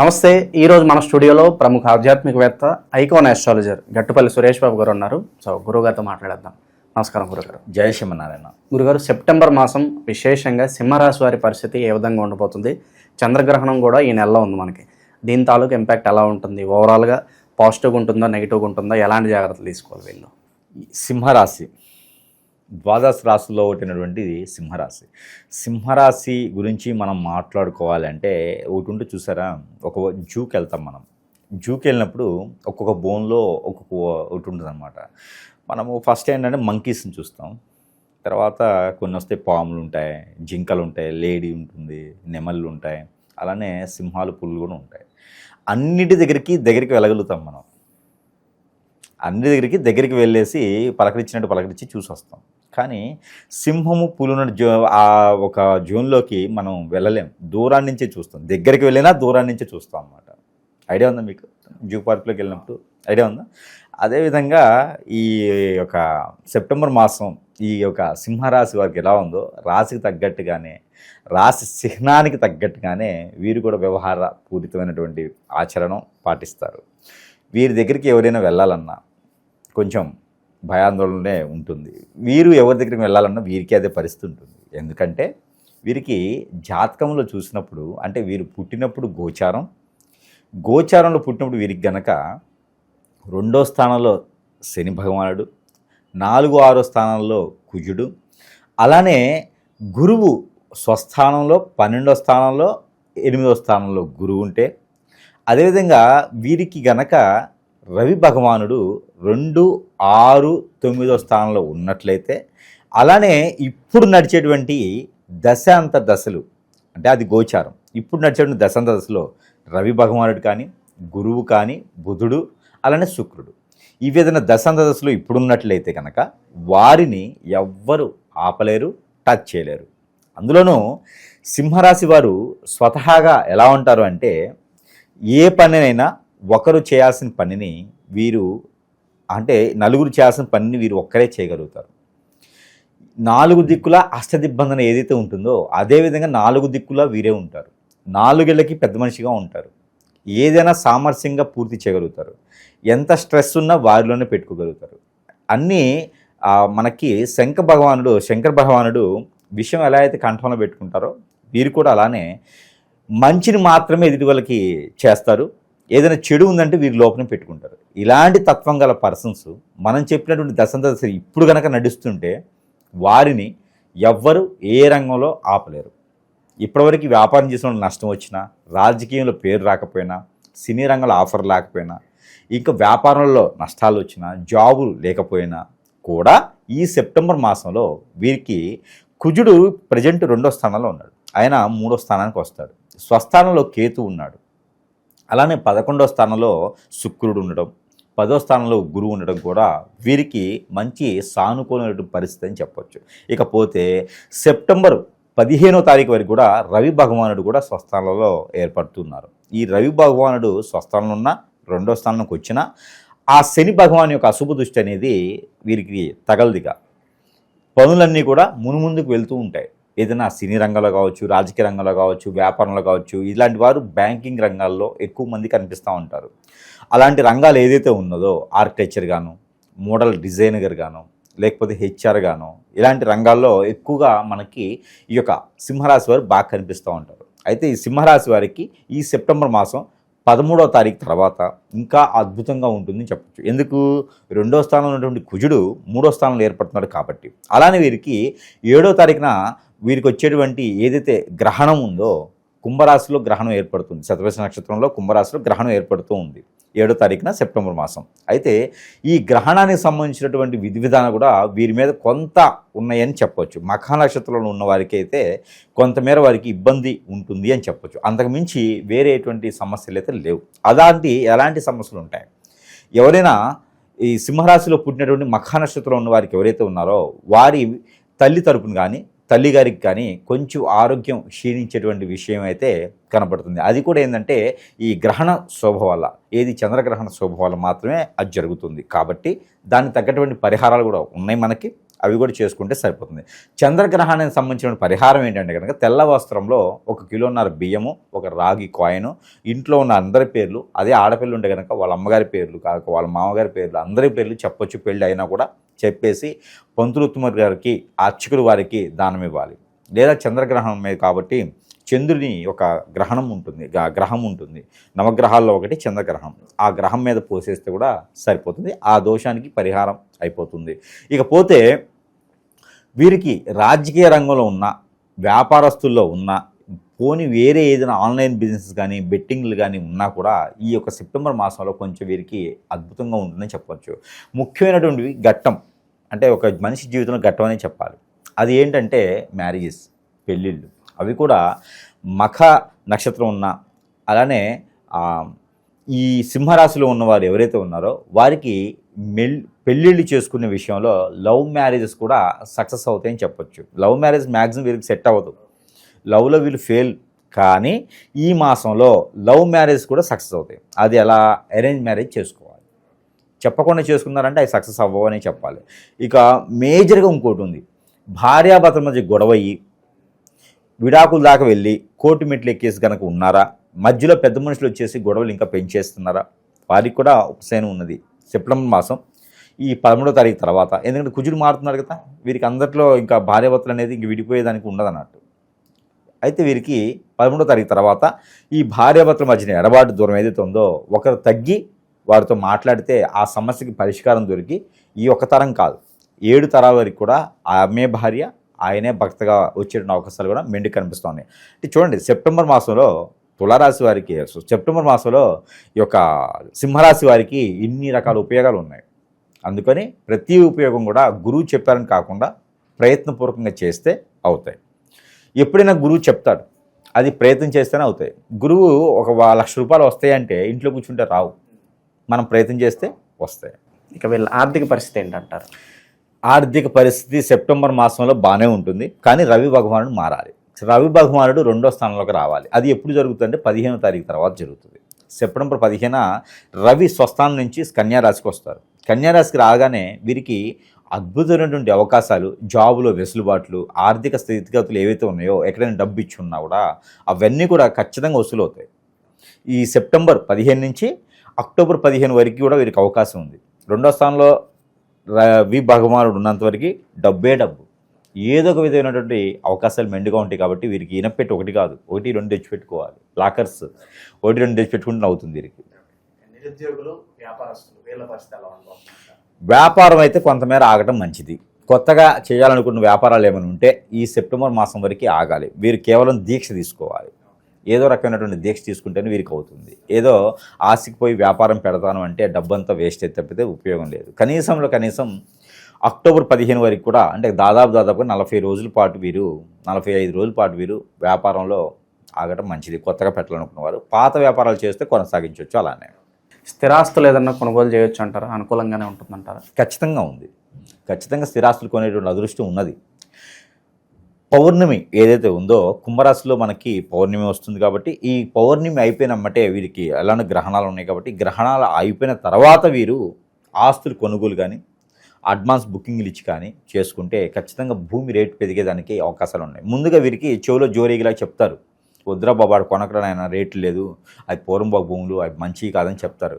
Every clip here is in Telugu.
నమస్తే ఈరోజు మన స్టూడియోలో ప్రముఖ ఆధ్యాత్మికవేత్త ఐకాన్ ఆస్ట్రాలజర్ గట్టుపల్లి సురేష్ బాబు గారు ఉన్నారు. సో గురుగారితో మాట్లాడేద్దాం. నమస్కారం గురుగారు జయ శ్రీమన్నారాయణ. గురుగారు సెప్టెంబర్ మాసం విశేషంగా సింహరాశి వారి పరిస్థితి ఏ విధంగా ఉండబోతుంది? చంద్రగ్రహణం కూడా ఈ నెలలో ఉంది మనకి. దీని తాలూకు ఇంపాక్ట్ ఎలా ఉంటుంది? ఓవరాల్గా పాజిటివ్గా ఉంటుందా నెగిటివ్గా ఉంటుందా? ఎలాంటి జాగ్రత్తలు తీసుకోవాలి వీళ్ళు? సింహరాశి. ద్వాదశ రాశిలో ఒకటినటువంటి సింహరాశి. సింహరాశి గురించి మనం మాట్లాడుకోవాలంటే ఒకటి ఉంటే చూసారా? ఒక జూకి వెళ్తాం మనం. జూకి వెళ్ళినప్పుడు ఒక్కొక్క బోన్లో ఒక్కొక్క ఒకటి ఉంటుంది అనమాట మనము ఫస్ట్ ఏంటంటే మంకీస్ని చూస్తాం. తర్వాత కొన్ని వస్తే పాములు ఉంటాయి జింకలు ఉంటాయి లేడీ ఉంటుంది నెమళ్ళు ఉంటాయి. అలానే సింహాలు పుల్లు కూడా ఉంటాయి. అన్నిటి దగ్గరికి దగ్గరికి వెళ్ళగలుగుతాం మనం. అన్ని దగ్గరికి దగ్గరికి వెళ్ళేసి పలకరించినట్టు పలకరించి చూసి వస్తాం కానీ సింహము పులున జో ఆ ఒక జోన్లోకి మనం వెళ్ళలేం. దూరాన్ని నుంచే చూస్తాం. దగ్గరికి వెళ్ళినా దూరాన్ని నుంచే చూస్తాం అన్నమాట. ఐడియా ఉందా మీకు? జూ పార్క్లోకి వెళ్ళినప్పుడు? ఐడియా ఉందా? అదేవిధంగా ఈ యొక్క సెప్టెంబర్ మాసం ఈ యొక్క సింహరాశి వారికి ఎలా ఉందో రాశికి తగ్గట్టుగానే రాశి చిహ్నానికి తగ్గట్టుగానే వీరు కూడా వ్యవహార పూరితమైనటువంటి ఆచరణం పాటిస్తారు. వీరి దగ్గరికి ఎవరైనా వెళ్ళాలన్నా కొంచెం భయాందోళనే ఉంటుంది. వీరు ఎవరి దగ్గరికి వెళ్ళాలన్నా వీరికి అదే పరిస్థితి ఉంటుంది. ఎందుకంటే వీరికి జాతకంలో చూసినప్పుడు అంటే వీరు పుట్టినప్పుడు గోచారం. గోచారంలో పుట్టినప్పుడు వీరికి గనక రెండో స్థానంలో శని భగవానుడు నాలుగు ఆరో స్థానంలో కుజుడు అలానే గురువు స్వస్థానంలో పన్నెండో స్థానంలో ఎనిమిదో స్థానంలో గురువు ఉంటే అదేవిధంగా వీరికి గనక రవి భగవానుడు రెండు ఆరు తొమ్మిదో స్థానంలో ఉన్నట్లయితే అలానే ఇప్పుడు నడిచేటువంటి దశాంత దశలు అంటే అది గోచారం. ఇప్పుడు నడిచేటువంటి దశాంత దశలో రవి భగవానుడు కానీ గురువు కానీ బుధుడు అలానే శుక్రుడు. ఈ విధంగా దశాంత దశలో ఇప్పుడున్నట్లయితే కనుక వారిని ఎవ్వరు ఆపలేరు టచ్ చేయలేరు. అందులోనూ సింహరాశి వారు స్వతహాగా ఎలా ఉంటారు అంటే ఏ పనినైనా ఒకరు చేయాల్సిన పనిని వీరు అంటే నలుగురు చేయాల్సిన పనిని వీరు ఒక్కరే చేయగలుగుతారు. నాలుగు దిక్కుల అష్టదిబ్బందన ఏదైతే ఉంటుందో అదేవిధంగా నాలుగు దిక్కుల వీరే ఉంటారు. నాలుగేళ్ళకి పెద్ద మనిషిగా ఉంటారు. ఏదైనా సామరస్యంగా పూర్తి చేయగలుగుతారు. ఎంత స్ట్రెస్ ఉన్నా వారిలోనే పెట్టుకోగలుగుతారు. అన్నీ మనకి శంకర భగవానుడు శంకర భగవానుడు విషయం ఎలా అయితే కంఠంలో పెట్టుకుంటారో వీరు కూడా అలానే మంచిని మాత్రమే ఎదుటి వాళ్ళకి చేస్తారు. ఏదైనా చెడు ఉందంటే వీరి లోపల పెట్టుకుంటారు. ఇలాంటి తత్వం గల పర్సన్స్ మనం చెప్పినటువంటి దశంత దశ ఇప్పుడు కనుక నడుస్తుంటే వారిని ఎవ్వరు ఏ రంగంలో ఆపలేరు. ఇప్పటివరకు వ్యాపారం చేసిన నష్టం వచ్చినా రాజకీయంలో పేరు రాకపోయినా సినీ రంగంలో ఆఫర్ లేకపోయినా ఇంకా వ్యాపారంలో నష్టాలు వచ్చినా జాబులు లేకపోయినా కూడా ఈ సెప్టెంబర్ మాసంలో వీరికి కుజుడు ప్రజెంట్ రెండో స్థానంలో ఉన్నాడు. ఆయన మూడో స్థానానికి వస్తాడు. స్వస్థానంలో కేతు ఉన్నాడు. అలానే పదకొండో స్థానంలో శుక్రుడు ఉండడం పదో స్థానంలో గురువు ఉండడం కూడా వీరికి మంచి సానుకూలమైన పరిస్థితి అని చెప్పొచ్చు. ఇకపోతే సెప్టెంబర్ పదిహేనో తారీఖు వరకు కూడా రవి భగవానుడు కూడా స్వస్థానంలో ఏర్పడుతున్నారు. ఈ రవి భగవానుడు స్వస్థానంలో ఉన్న రెండో స్థానానికి వచ్చిన ఆ శని భగవాన్ యొక్క అశుభ దృష్టి అనేది వీరికి తగలదిగా పనులన్నీ కూడా మునుముందుకు వెళ్తూ ఉంటాయి. ఏదైనా సినీ రంగంలో కావచ్చు రాజకీయ రంగంలో కావచ్చు వ్యాపారంలో కావచ్చు ఇలాంటి వారు బ్యాంకింగ్ రంగాల్లో ఎక్కువ మంది కనిపిస్తూ ఉంటారు. అలాంటి రంగాలు ఏదైతే ఉన్నదో ఆర్కిటెక్చర్ గాను మోడల్ డిజైనర్ గాను లేకపోతే హెచ్ఆర్ గాను ఇలాంటి రంగాల్లో ఎక్కువగా మనకి ఈ యొక్క సింహరాశి వారు బాగా కనిపిస్తూ ఉంటారు. అయితే ఈ సింహరాశి వారికి ఈ సెప్టెంబర్ మాసం పదమూడవ తారీఖు తర్వాత ఇంకా అద్భుతంగా ఉంటుందని చెప్పచ్చు. ఎందుకు? రెండో స్థానంలో ఉన్నటువంటి కుజుడు మూడో స్థానంలో ఏర్పడుతున్నాడు కాబట్టి. అలానే వీరికి ఏడో తారీఖున వీరికి వచ్చేటువంటి ఏదైతే గ్రహణం ఉందో కుంభరాశిలో గ్రహణం ఏర్పడుతుంది. శతవేశ నక్షత్రంలో కుంభరాశిలో గ్రహణం ఏర్పడుతూ ఉంది. ఏడో తారీఖున సెప్టెంబర్ మాసం. అయితే ఈ గ్రహణానికి సంబంధించినటువంటి విధి విధానం కూడా వీరి మీద కొంత ఉన్నాయని చెప్పవచ్చు మఖా నక్షత్రంలో ఉన్న వారికి అయితే కొంతమేర వారికి ఇబ్బంది ఉంటుంది అని చెప్పొచ్చు. అంతకుమించి వేరే ఎటువంటి సమస్యలు అయితే లేవు. అలాంటి ఎలాంటి సమస్యలు ఉంటాయి? ఎవరైనా ఈ సింహరాశిలో పుట్టినటువంటి మఖా నక్షత్రంలో ఉన్న వారికి ఎవరైతే ఉన్నారో వారి తల్లి తరపున కానీ తల్లి గారికి కానీ కొంచెం ఆరోగ్యం క్షీణించేటువంటి విషయం అయితే కనబడుతుంది అది కూడా ఏంటంటే ఈ గ్రహణ శోభ వల్ల ఏది చంద్రగ్రహణ శోభ వల్ల మాత్రమే అది జరుగుతుంది. కాబట్టి దానికి తగ్గటువంటి పరిహారాలు కూడా ఉన్నాయి మనకి. అవి కూడా చేసుకుంటే సరిపోతుంది. చంద్రగ్రహణానికి సంబంధించిన పరిహారం ఏంటంటే కనుక తెల్ల వస్త్రంలో ఒక కిలోన్నర బియ్యము ఒక రాగి కాయను ఇంట్లో ఉన్న అందరి పేర్లు అదే ఆడపిల్లు ఉంటే కనుక వాళ్ళ అమ్మగారి పేర్లు కాక వాళ్ళ మామగారి పేర్లు అందరి పేర్లు చెప్పొచ్చు పెళ్ళి అయినా కూడా చెప్పేసి పంతులుత్తమ గారికి అర్చకులు వారికి దానం ఇవ్వాలి. లేదా చంద్రగ్రహణం మీద కాబట్టి చంద్రుని ఒక గ్రహణం ఉంటుంది గ్రహం ఉంటుంది. నవగ్రహాల్లో ఒకటి చంద్రగ్రహం. ఆ గ్రహం మీద పోసేస్తే కూడా సరిపోతుంది. ఆ దోషానికి పరిహారం అయిపోతుంది. ఇకపోతే వీరికి రాజకీయ రంగంలో ఉన్న వ్యాపారస్తుల్లో ఉన్న పోని వేరే ఏదైనా ఆన్లైన్ బిజినెస్ కానీ బెట్టింగ్లు కానీ ఉన్నా కూడా ఈ యొక్క సెప్టెంబర్ మాసంలో కొంచెం వీరికి అద్భుతంగా ఉంటుందని చెప్పవచ్చు ముఖ్యమైనటువంటి ఘట్టం అంటే ఒక మనిషి జీవితంలో ఘట్టం అని చెప్పాలి. అది ఏంటంటే మ్యారేజెస్ పెళ్ళిళ్ళు. అవి కూడా మఖ నక్షత్రం ఉన్న అలానే ఈ సింహరాశిలో ఉన్నవారు ఎవరైతే ఉన్నారో వారికి మెల్ పెళ్ళిళ్ళు చేసుకునే విషయంలో లవ్ మ్యారేజెస్ కూడా సక్సెస్ అవుతాయని చెప్పొచ్చు. లవ్ మ్యారేజ్ మ్యాక్సిమం వీరికి సెట్ అవ్వదు. లవ్లో వీళ్ళు ఫెయిల్ కానీ ఈ మాసంలో లవ్ మ్యారేజ్ కూడా సక్సెస్ అవుతాయి. అది ఎలా అరేంజ్ మ్యారేజ్ చేసుకోవాలి. చెప్పకుండా చేసుకున్నారంటే అవి సక్సెస్ అవ్వవని చెప్పాలి. ఇక మేజర్గా ఇంకోటి ఉంది. భార్యాభర్తల మధ్య గొడవ అయ్యి విడాకుల దాకా వెళ్ళి కోర్టు మెట్లు ఎక్కేసి కనుక ఉన్నారా? మధ్యలో పెద్ద మనుషులు వచ్చేసి గొడవలు ఇంకా పెంచేస్తున్నారా? వారికి కూడా ఉపశయనం ఉన్నది. సెప్టెంబర్ మాసం ఈ పదమూడో తారీఖు తర్వాత. ఎందుకంటే కుజుడు మారుతున్నారు కదా వీరికి అందరిలో ఇంకా భార్యాభర్తలు అనేది ఇంక విడిపోయేదానికి ఉండదన్నట్టు. అయితే వీరికి పదమూడో తారీఖు తర్వాత ఈ భార్యాభర్తల మధ్యన ఎడబాటు దూరం ఏదైతే ఉందో ఒకరు తగ్గి వారితో మాట్లాడితే ఆ సమస్యకి పరిష్కారం దొరికి ఈ ఒక్క తరం కాదు. ఏడు తరాల వరకు కూడా ఆమె భార్య ఆయనే భక్తగా వచ్చే అవకాశాలు కూడా మెండి కనిపిస్తున్నాయి అంటే చూడండి సెప్టెంబర్ మాసంలో తులారాశి వారికి సో సెప్టెంబర్ మాసంలో ఈ యొక్క సింహరాశి వారికి ఇన్ని రకాల ఉపయోగాలు ఉన్నాయి. అందుకని ప్రతి ఉపయోగం కూడా గురువు చెప్పారని కాకుండా ప్రయత్నపూర్వకంగా చేస్తే అవుతాయి. ఎప్పుడైనా గురువు చెప్తాడు అది ప్రయత్నం చేస్తేనే అవుతాయి. గురువు ఒక వా- లక్ష రూపాయలు వస్తాయంటే ఇంట్లో కూర్చుంటే రావు. మనం ప్రయత్నం చేస్తే వస్తాయి. ఇక వీళ్ళ ఆర్థిక పరిస్థితి ఏంటంటారు? ఆర్థిక పరిస్థితి సెప్టెంబర్ మాసంలో బాగానే ఉంటుంది. కానీ రవి భగవానుడు మారాలి. రవి భగవానుడు రెండో స్థానంలోకి రావాలి. అది ఎప్పుడు జరుగుతుందంటే పదిహేనో తారీఖు తర్వాత జరుగుతుంది. సెప్టెంబర్ పదిహేన రవి స్వస్థానం నుంచి కన్యారాశికి వస్తారు. కన్యారాశికి రాగానే వీరికి అద్భుతమైనటువంటి అవకాశాలు జాబులో వెసులుబాట్లు ఆర్థిక స్థితిగతులు ఏవైతే ఉన్నాయో ఎక్కడైనా డబ్బు ఇచ్చి ఉన్నా కూడా అవన్నీ కూడా ఖచ్చితంగా వసూలు అవుతాయి. ఈ సెప్టెంబర్ పదిహేను నుంచి అక్టోబర్ పదిహేను వరకు కూడా వీరికి అవకాశం ఉంది. రెండో స్థానంలో రవి భగవానుడు ఉన్నంత వరకు డబ్బే డబ్బు. ఏదో ఒక విధమైనటువంటి అవకాశాలు మెండుగా ఉంటాయి కాబట్టి వీరికి ఇనపెట్టి ఒకటి కాదు. ఒకటి రెండు తెచ్చి పెట్టుకోవాలి లాకర్స్. ఒకటి రెండు తెచ్చి పెట్టుకుంటే అవుతుంది వీరికి. వ్యాపారం అయితే కొంతమేర ఆగటం మంచిది. కొత్తగా చేయాలనుకున్న వ్యాపారాలు ఏమైనా ఉంటే ఈ సెప్టెంబర్ మాసం వరకు ఆగాలి. వీరు కేవలం దీక్ష తీసుకోవాలి. ఏదో రకమైనటువంటి దీక్ష తీసుకుంటేనే వీరికి అవుతుంది. ఏదో ఆశకి పోయి వ్యాపారం పెడతాను అంటే డబ్బంతా వేస్ట్ అయితే తప్పితే ఉపయోగం లేదు. కనీసంలో కనీసం అక్టోబర్ పదిహేను వరకు కూడా అంటే దాదాపు దాదాపు నలభై రోజుల పాటు వీరు నలభై ఐదు రోజుల పాటు వీరు వ్యాపారంలో ఆగటం మంచిది. కొత్తగా పెట్టాలనుకున్న వారు పాత వ్యాపారాలు చేస్తే కొనసాగించవచ్చు అలానే. స్థిరాస్తులు ఏదన్నా కొనుగోలు చేయొచ్చు అంటారా? అనుకూలంగానే ఉంటుందంటారా? ఖచ్చితంగా ఉంది. ఖచ్చితంగా స్థిరాస్తులు కొనేటువంటి అదృష్టం ఉన్నది. పౌర్ణమి ఏదైతే ఉందో కుంభరాశిలో మనకి పౌర్ణమి వస్తుంది కాబట్టి ఈ పౌర్ణమి అయిపోయినమ్మటే వీరికి ఎలాంటి గ్రహణాలు ఉన్నాయి కాబట్టి గ్రహణాలు అయిపోయిన తర్వాత వీరు ఆస్తులు కొనుగోలు కానీ అడ్వాన్స్ బుకింగ్లు ఇచ్చి కానీ చేసుకుంటే ఖచ్చితంగా భూమి రేటు పెరిగేదానికి అవకాశాలు ఉన్నాయి. ముందుగా వీరికి చెవులో జోరీగిలా చెప్తారు. వద్దురా బాబాడు కొనకడం రేటు లేదు. అది పూర్వంబాబు భూములు అవి మంచివి కాదని చెప్తారు.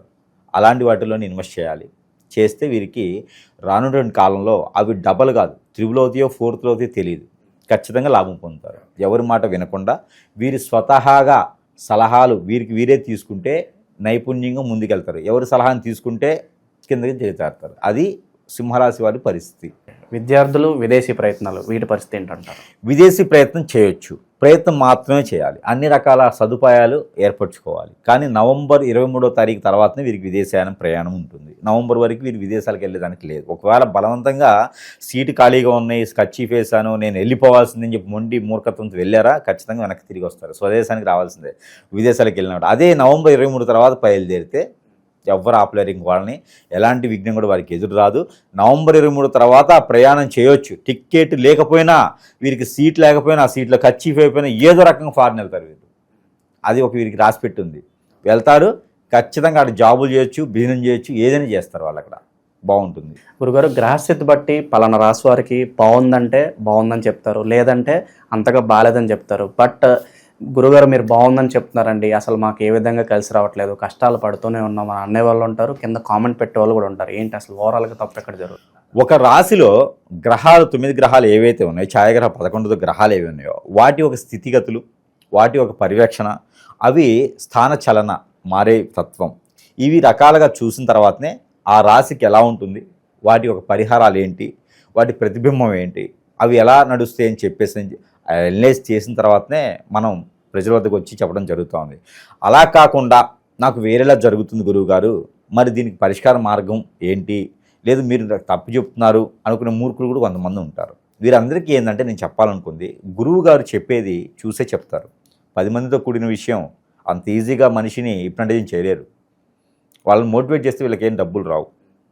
అలాంటి వాటిలోనే ఇన్వెస్ట్ చేయాలి. చేస్తే వీరికి రానున్నటువంటి కాలంలో అవి డబల్ కాదు. త్రిబుల్ అవుతాయో ఫోర్త్లో అవుతాయో తెలియదు ఖచ్చితంగా లాభం పొందుతారు. ఎవరి మాట వినకుండా వీరి స్వతహాగా సలహాలు వీరికి వీరే తీసుకుంటే నైపుణ్యంగా ముందుకెళ్తారు. ఎవరి సలహాను తీసుకుంటే కిందకి దిగుతారు అది సింహరాశి వారి పరిస్థితి. విద్యార్థులు విదేశీ ప్రయత్నాలు వీటి పరిస్థితి ఏంటంటారు? విదేశీ ప్రయత్నం చేయొచ్చు. ప్రయత్నం మాత్రమే చేయాలి. అన్ని రకాల సదుపాయాలు ఏర్పరచుకోవాలి. కానీ నవంబర్ ఇరవై మూడో తారీఖు తర్వాతనే వీరికి విదేశయానం ప్రయాణం ఉంటుంది. నవంబర్ వరకు వీరు విదేశాలకు వెళ్ళేదానికి లేదు. ఒకవేళ బలవంతంగా సీటు ఖాళీగా ఉన్నాయి స్కచ్చి వేసాను నేను వెళ్ళిపోవాల్సిందని చెప్పి మొండి మూర్ఖత్వంతో వెళ్ళారా? ఖచ్చితంగా వెనక్కి తిరిగి వస్తారు. స్వదేశానికి రావాల్సిందే. విదేశాలకు వెళ్ళినప్పుడు. అదే నవంబర్ ఇరవై మూడు తర్వాత బయలుదేరితే ఎవ్వరు ఆపలేరు ఇంక వాళ్ళని. ఎలాంటి విఘ్నం కూడా వారికి ఎదురు రాదు. నవంబర్ ఇరవై మూడు తర్వాత ప్రయాణం చేయొచ్చు. టికెట్ లేకపోయినా వీరికి సీట్ లేకపోయినా సీట్లో ఖర్చీఫ్ అయిపోయినా ఏదో రకంగా ఫారెన్ వెళ్తారు వీరు అది ఒక వీరికి రాసి పెట్టుంది. వెళ్తారు ఖచ్చితంగా అక్కడ జాబులు చేయొచ్చు బిజినెస్ చేయొచ్చు ఏదైనా చేస్తారు వాళ్ళు అక్కడ. బాగుంటుంది. గురుగారు గ్రహస్థితి బట్టి పలానా రాశి వారికి బాగుందంటే బాగుందని చెప్తారు. లేదంటే అంతగా బాగాలేదని చెప్తారు. బట్ గురుగారు మీరు బాగుందని చెప్తున్నారండి. అసలు మాకు ఏ విధంగా కలిసి రావట్లేదు. కష్టాలు పడుతూనే ఉన్నాం. అని అనే వాళ్ళు ఉంటారు. కింద కామెంట్ పెట్టే వాళ్ళు కూడా ఉంటారు. ఏంటి అసలు ఓవరాల్గా తప్పు ఎక్కడ జరుగుతుంది? ఒక రాశిలో గ్రహాలు తొమ్మిది గ్రహాలు ఏవైతే ఉన్నాయో ఛాయాగ్రహ పదకొండు గ్రహాలు ఏవి ఉన్నాయో వాటి ఒక స్థితిగతులు వాటి ఒక పర్యవేక్షణ అవి స్థాన చలన మారే తత్వం. ఇవి రకాలుగా చూసిన తర్వాతనే ఆ రాశికి ఎలా ఉంటుంది? వాటి ఒక పరిహారాలు ఏంటి? వాటి ప్రతిబింబం ఏంటి? అవి ఎలా నడుస్తాయి అని చెప్పేసి అనలైజ్ చేసిన తర్వాతనే మనం ప్రజల వద్దకు వచ్చి చెప్పడం జరుగుతుంది. అలా కాకుండా నాకు వేరేలా జరుగుతుంది గురువు గారు మరి దీనికి పరిష్కార మార్గం ఏంటి? లేదు మీరు తప్పు చెప్తున్నారు అనుకునే మూర్ఖులు కూడా కొంతమంది ఉంటారు. వీరందరికీ ఏంటంటే నేను చెప్పాలనుకుంది గురువు గారు చెప్పేది చూసే చెప్తారు. పది మందితో కూడిన విషయం అంత ఈజీగా మనిషిని హిప్నటైజింగ్ చేయలేరు. వాళ్ళని మోటివేట్ చేస్తే వీళ్ళకి ఏం డబ్బులు రావు.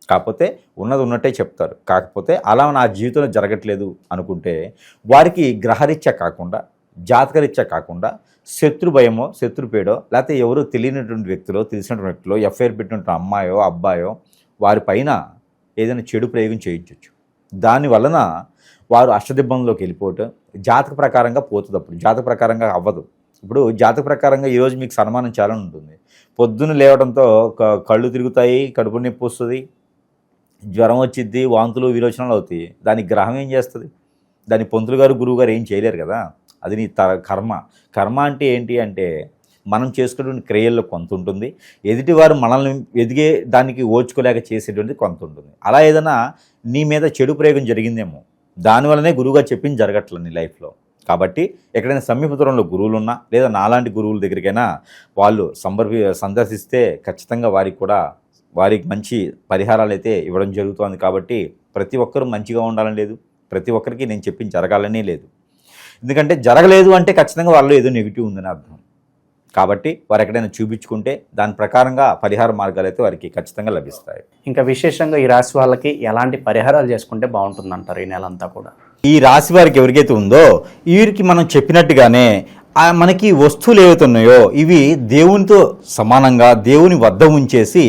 కాకపోతే ఉన్నది ఉన్నట్టే చెప్తారు. కాకపోతే అలా నా జీవితంలో జరగట్లేదు అనుకుంటే వారికి గ్రహరీత్యా కాకుండా జాతకరీత్యా కాకుండా శత్రు భయమో శత్రు పేడో లేకపోతే ఎవరు తెలియనటువంటి వ్యక్తులో తెలిసినటువంటి వ్యక్తులో ఎఫ్ఐఆర్ పెట్టినటువంటి అమ్మాయో అబ్బాయో వారి పైన ఏదైనా చెడు ప్రయోగం చేయించవచ్చు దాని వలన వారు అష్టదిబ్బంలోకి వెళ్ళిపోవటం జాతక ప్రకారంగా పోతుంది అప్పుడు. జాతక ప్రకారంగా అవ్వదు. ఇప్పుడు జాతక ప్రకారంగా ఈరోజు మీకు సన్మానం చాలా ఉంటుంది. పొద్దున్న లేవడంతో క- కళ్ళు తిరుగుతాయి కడుపు నొప్పి వస్తుంది జ్వరం వచ్చిద్ది వాంతులు విరోచనాలు అవుతాయి. దానికి గ్రహం ఏం చేస్తుంది? దాని పొంతులు గారు గురువు గారు ఏం చేయలేరు కదా? అది నీ త కర్మ. కర్మ అంటే ఏంటి అంటే మనం చేసుకునే క్రియల్లో కొంత ఉంటుంది. ఎదుటివారు మనల్ని ఎదిగే దానికి ఓర్చుకోలేక చేసేటువంటిది కొంత ఉంటుంది. అలా ఏదైనా నీ మీద చెడు ప్రయోగం జరిగిందేమో దానివల్లనే గురువుగారు చెప్పింది జరగట్లేదు నీ లైఫ్లో. కాబట్టి ఎక్కడైనా సమీప దూరంలో గురువులు ఉన్నా లేదా నాలాంటి గురువుల దగ్గరికైనా వాళ్ళు సందర్భి సందర్శిస్తే ఖచ్చితంగా వారికి కూడా వారికి మంచి పరిహారాలు అయితే ఇవ్వడం జరుగుతోంది కాబట్టి ప్రతి ఒక్కరూ మంచిగా ఉండాలని లేదు. ప్రతి ఒక్కరికి నేను చెప్పింది జరగాలనే లేదు. ఎందుకంటే జరగలేదు అంటే ఖచ్చితంగా వాళ్ళు ఏదో నెగిటివ్ ఉందని అర్థం. కాబట్టి వారు ఎక్కడైనా చూపించుకుంటే దాని ప్రకారంగా పరిహార మార్గాలు అయితే వారికి ఖచ్చితంగా లభిస్తాయి. ఇంకా విశేషంగా ఈ రాశి వాళ్ళకి ఎలాంటి పరిహారాలు చేసుకుంటే బాగుంటుందంటారు ఈ నెల అంతా కూడా? ఈ రాశి వారికి ఎవరికైతే ఉందో వీరికి మనం చెప్పినట్టుగానే ఆ మనకి వస్తువులు ఏవైతున్నాయో ఇవి దేవునితో సమానంగా దేవుని వద్ద ఉంచేసి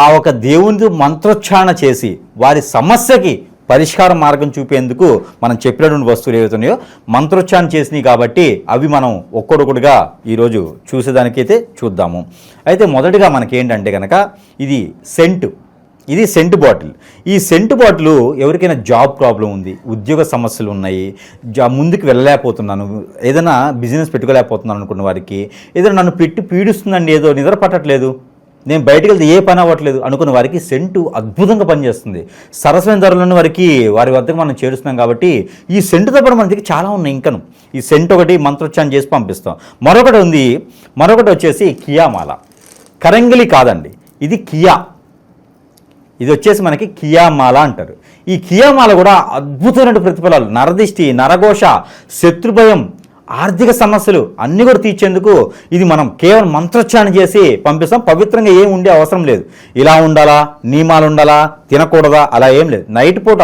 ఆ ఒక దేవునితో మంత్రోచ్చారణ చేసి వారి సమస్యకి పరిష్కార మార్గం చూపేందుకు మనం చెప్పినటువంటి వస్తువులు ఏవైతున్నాయో మంత్రోచ్చారణ చేసినాయి కాబట్టి అవి మనం ఒక్కొక్కటిగా ఈరోజు చూసేదానికైతే చూద్దాము. అయితే మొదటిగా మనకేంటంటే కనుక ఇది సెంటు. ఇది సెంట్ బాటిల్. ఈ సెంట్ బాటిల్ ఎవరికైనా జాబ్ ప్రాబ్లం ఉంది ఉద్యోగ సమస్యలు ఉన్నాయి జా ముందుకు వెళ్ళలేకపోతున్నాను ఏదైనా బిజినెస్ పెట్టుకోలేకపోతున్నాను అనుకున్న వారికి ఏదైనా నన్ను పెట్టి పీడిస్తుందండి ఏదో నిద్ర పట్టట్లేదు నేను బయటకు వెళ్తే ఏ పని అవ్వట్లేదు అనుకున్న వారికి సెంటు అద్భుతంగా పనిచేస్తుంది. సరస్వతి ధరలను వారికి వారి వద్దకు మనం చేరుస్తున్నాం కాబట్టి ఈ సెంటుతో పాటు మన దగ్గర చాలా ఉన్నాయి ఇంకను. ఈ సెంట్ ఒకటి మంత్రోచ్చారం చేసి పంపిస్తాం. మరొకటి ఉంది మరొకటి వచ్చేసి కియామాల. కరంగిలి కాదండి ఇది కియా. ఇది వచ్చేసి మనకి కియామాల అంటారు. ఈ కియామాల కూడా అద్భుతమైన ప్రతిఫలాలు. నరదిష్టి నరఘోష శత్రుభయం ఆర్థిక సమస్యలు అన్నీ కూడా తీర్చేందుకు ఇది మనం కేవలం మంత్రోచ్చారణ చేసి పంపిస్తాం. పవిత్రంగా ఏం ఉండే అవసరం లేదు. ఇలా ఉండాలా? నియమాలు ఉండాలా? తినకూడదా? అలా ఏం లేదు. నైట్ పూట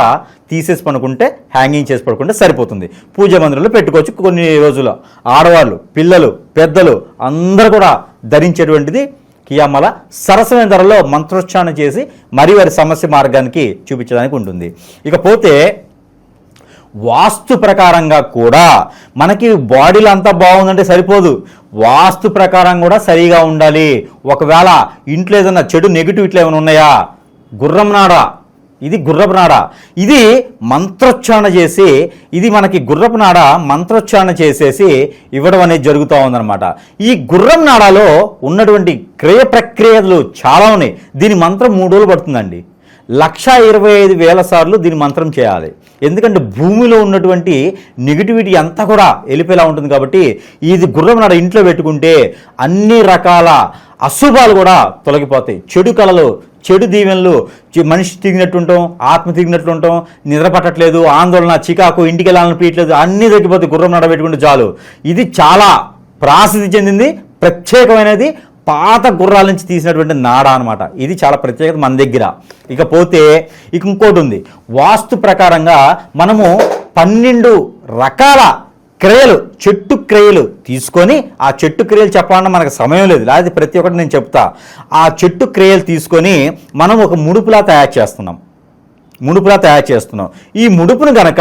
తీసేసి పనుకుంటే హ్యాంగింగ్ చేసి పడుకుంటే సరిపోతుంది. పూజ మందిరంలో పెట్టుకోవచ్చు. కొన్ని రోజులు ఆడవాళ్ళు పిల్లలు పెద్దలు అందరూ కూడా ధరించేటువంటిది కియామల సరసమైన ధరలో మంత్రోచ్చారణ చేసి మరి వారి సమస్య మార్గానికి చూపించడానికి ఉంటుంది. ఇకపోతే వాస్తు ప్రకారంగా కూడా మనకి బాడీలో అంతా బాగుందంటే సరిపోదు. వాస్తు ప్రకారం కూడా సరిగా ఉండాలి. ఒకవేళ ఇంట్లో ఏదైనా చెడు నెగిటివ్ ఇట్లా ఏమైనా ఉన్నాయా? గుర్రం నాడ? ఇది గుర్రపు నాడ. ఇది మంత్రోచ్చారణ చేసి ఇది మనకి గుర్రపు నాడ మంత్రోచ్చారణ చేసేసి ఇవ్వడం అనేది జరుగుతూ ఉందన్నమాట. ఈ గుర్రం నాడాలో ఉన్నటువంటి క్రియ ప్రక్రియలు చాలా ఉన్నాయి. దీని మంత్రం మూడు రోజులు పడుతుందండి. లక్ష ఇరవై ఐదు వేల సార్లు దీని మంత్రం చేయాలి. ఎందుకంటే భూమిలో ఉన్నటువంటి నెగిటివిటీ అంతా కూడా వెళ్ళిపోయేలా ఉంటుంది కాబట్టి ఇది గుర్రం నాడ ఇంట్లో పెట్టుకుంటే అన్ని రకాల అశుభాలు కూడా తొలగిపోతాయి. చెడు కళలు చెడు దీవెనలు మనిషి తిరిగినట్టు ఉంటాం ఆత్మ తిరిగినట్లు ఉంటాం నిద్ర పట్టట్లేదు ఆందోళన చికాకు ఇంటికి వెళ్ళాలని పీయట్లేదు అన్నీ తగ్గిపోతే గుర్రం నాడ పెట్టుకుంటే చాలు. ఇది చాలా ప్రాసిద్ధి చెందింది ప్రత్యేకమైనది పాత గుర్రాల నుంచి తీసినటువంటి నాడ అనమాట ఇది చాలా ప్రత్యేకత మన దగ్గర. ఇకపోతే ఇక ఇంకోటి ఉంది. వాస్తు ప్రకారంగా మనము పన్నెండు రకాల క్రియలు చెట్టు క్రియలు తీసుకొని ఆ చెట్టు క్రియలు చెప్పాలన్నా మనకు సమయం లేదు. లేకపోతే ప్రతి ఒక్కటి నేను చెప్తా. ఆ చెట్టు క్రియలు తీసుకొని మనం ఒక ముడుపులా తయారు చేస్తున్నాం. ముడుపులా తయారు చేస్తున్నాం. ఈ ముడుపును గనక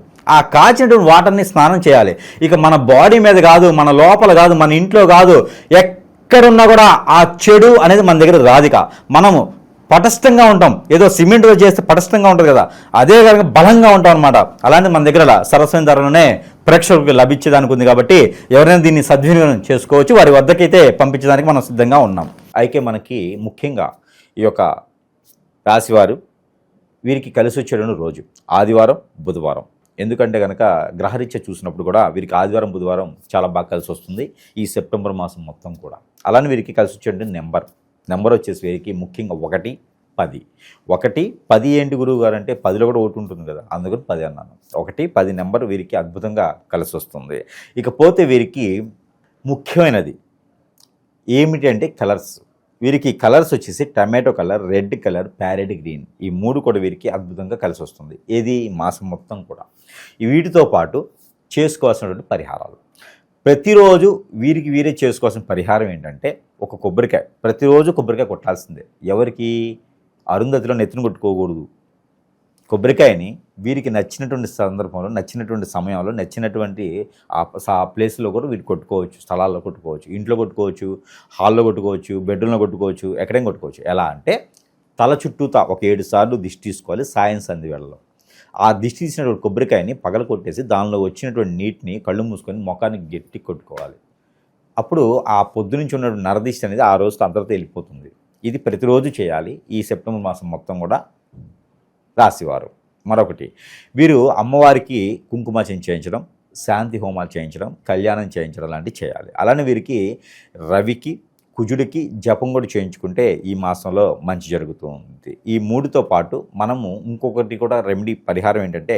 ఆ కాచినటువంటి వాటర్ని స్నానం చేయాలి. ఇక మన బాడీ మీద కాదు మన లోపల కాదు మన ఇంట్లో కాదు ఎక్కడున్నా కూడా ఆ చెడు అనేది మన దగ్గర రాదిక మనము పటస్థంగా ఉంటాం. ఏదో సిమెంట్తో చేస్తే పటస్థంగా ఉంటుంది కదా. అదే కనుక బలంగా ఉంటాం అనమాట అలాంటి మన దగ్గర సరస్వతి ధరలోనే ప్రేక్షకులకు లభించేదానికి ఉంది కాబట్టి ఎవరైనా దీన్ని సద్వినియోగం చేసుకోవచ్చు. వారి వద్దకైతే పంపించడానికి మనం సిద్ధంగా ఉన్నాం. అయితే మనకి ముఖ్యంగా ఈ యొక్క రాశివారు వీరికి కలిసి వచ్చేటువంటి రోజు. ఆదివారం బుధవారం. ఎందుకంటే కనుక గ్రహరీత్య చూసినప్పుడు కూడా వీరికి ఆదివారం బుధవారం చాలా బాగా కలిసి వస్తుంది. ఈ సెప్టెంబర్ మాసం మొత్తం కూడా. అలానే వీరికి కలిసి వచ్చేటువంటి నెంబర్. నెంబర్ వచ్చేసి వీరికి ముఖ్యంగా ఒకటి పది. ఒకటి పది ఏంటి గురువు గారు అంటే పదిలో కూడా ఒకటి ఉంటుంది కదా. అందుకని పది అన్నాను. ఒకటి పది నెంబర్ వీరికి అద్భుతంగా కలిసి వస్తుంది. ఇకపోతే వీరికి ముఖ్యమైనది ఏమిటి అంటే కలర్స్. వీరికి కలర్స్ వచ్చేసి tomato colour red colour parrot green. ఈ మూడు కూడా వీరికి అద్భుతంగా కలిసి వస్తుంది. ఏది? మాసం మొత్తం కూడా. వీటితో పాటు చేసుకోవాల్సినటువంటి పరిహారాలు. ప్రతిరోజు వీరికి వీరే చేసుకోవాల్సిన పరిహారం ఏంటంటే ఒక కొబ్బరికాయ. ప్రతిరోజు కొబ్బరికాయ కొట్టాల్సిందే. ఎవరికి? అరుంధతిలో నెత్తిన కొట్టుకోకూడదు. కొబ్బరికాయని వీరికి నచ్చినటువంటి సందర్భంలో నచ్చినటువంటి సమయంలో నచ్చినటువంటి ఆ ప్లేస్లో కూడా వీరు కొట్టుకోవచ్చు స్థలాల్లో కొట్టుకోవచ్చు ఇంట్లో కొట్టుకోవచ్చు హాల్లో కొట్టుకోవచ్చు బెడ్రూమ్లో కొట్టుకోవచ్చు ఎక్కడైనా కొట్టుకోవచ్చు. ఎలా అంటే తల చుట్టూతా ఒక ఏడు సార్లు దిష్టి తీసుకోవాలి సాయం సంధి వేళలో. ఆ దిష్టి తీసినటువంటి కొబ్బరికాయని పగల కొట్టేసి దానిలో వచ్చినటువంటి నీటిని కళ్ళు మూసుకొని ముఖానికి గట్టి కొట్టుకోవాలి. అప్పుడు ఆ పొద్దు నుంచి ఉన్నటువంటి నరదిష్టి అనేది ఆ రోజుతో అంతటితో వెళ్ళిపోతుంది. ఇది ప్రతిరోజు చేయాలి. ఈ సెప్టెంబర్ మాసం మొత్తం కూడా రాశివారు. మరొకటి వీరు అమ్మవారికి కుంకుమ చేయించడం శాంతి హోమాలు చేయించడం కళ్యాణం చేయించడం లాంటివి చేయాలి. అలానే వీరికి రవికి కుజుడికి జపం కూడా చేయించుకుంటే ఈ మాసంలో మంచి జరుగుతుంది. ఈ మూడుతో పాటు మనము ఇంకొకటి కూడా రెమెడీ పరిహారం ఏంటంటే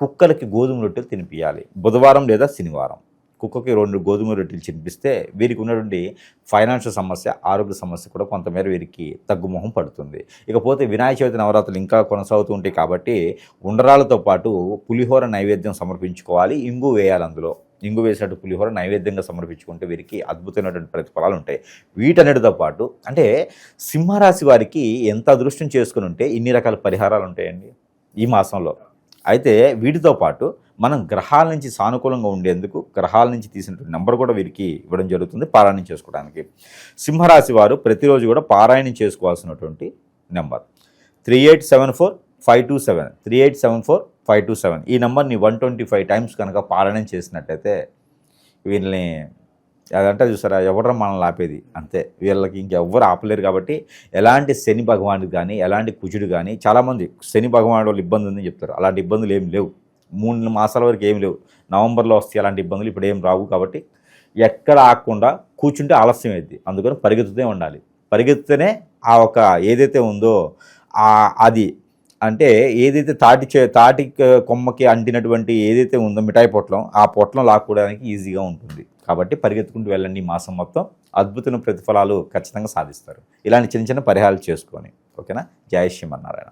కుక్కలకి గోధుమ రొట్టెలు తినిపించాలి బుధవారం లేదా శనివారం. కుక్కకి రెండు గోధుమ రొట్టెలు తినిపిస్తే వీరికి ఉన్నటువంటి ఫైనాన్షియల్ సమస్య ఆరోగ్య సమస్య కూడా కొంతమేర వీరికి తగ్గుముఖం పడుతుంది. ఇకపోతే వినాయక చవితి నవరాత్రులు ఇంకా కొనసాగుతూ ఉంటాయి కాబట్టి ఉండరాలతో పాటు పులిహోర నైవేద్యం సమర్పించుకోవాలి ఇంగు వేయాలి అందులో. ఇంగు వేసినట్టు పులిహోర నైవేద్యంగా సమర్పించుకుంటే వీరికి అద్భుతమైనటువంటి ప్రతిఫలాలు ఉంటాయి. వీటన్నిటితో పాటు అంటే సింహరాశి వారికి ఎంత అదృష్టం చేసుకుని ఉంటే ఇన్ని రకాల పరిహారాలు ఉంటాయండి ఈ మాసంలో? అయితే వీటితో పాటు మనం గ్రహాల నుంచి సానుకూలంగా ఉండేందుకు గ్రహాల నుంచి తీసినటువంటి నెంబర్ కూడా వీరికి ఇవ్వడం జరుగుతుంది పారాయణం చేసుకోవడానికి. సింహరాశి వారు ప్రతిరోజు కూడా పారాయణం చేసుకోవాల్సినటువంటి number. Three eight seven four five two seven. Three eight seven four five two seven. ఈ నెంబర్ని వన్ ట్వంటీ ఫైవ్ టైమ్స్ కనుక పారాయణం చేసినట్టయితే వీళ్ళని అదంటే చూసారా ఎవరు మనల్ని ఆపేది? అంతే. వీళ్ళకి ఇంకెవ్వరు ఆపలేరు కాబట్టి ఎలాంటి శని భగవానుడు కానీ ఎలాంటి కుజుడు కానీ చాలామంది శని భగవానుడు వాళ్ళు ఇబ్బంది ఉందని చెప్తారు. అలాంటి ఇబ్బందులు ఏం లేవు. మూడు మాసాల వరకు ఏం లేవు. నవంబర్లో వస్తాయి అలాంటి ఇబ్బందులు ఇప్పుడు ఏం రావు కాబట్టి ఎక్కడ ఆకుండా కూర్చుంటే ఆలస్యం అయింది అందుకని పరిగెత్తుతూనే ఉండాలి. పరిగెత్తుతూనే ఆ ఒక ఏదైతే ఉందో అది అంటే ఏదైతే తాటి చే తాటి కొమ్మకి అంటినటువంటి ఏదైతే ఉందో మిఠాయి పొట్లం ఆ పొట్లం లాక్కోవడానికి ఈజీగా ఉంటుంది. కాబట్టి పరిగెత్తుకుంటూ వెళ్ళండి మాసం మొత్తం. అద్భుతమైన ప్రతిఫలాలు ఖచ్చితంగా సాధిస్తారు. ఇలాంటి చిన్న చిన్న పరిహారాలు చేసుకొని ఓకేనా? జయ శ్రీమన్నారాయణ.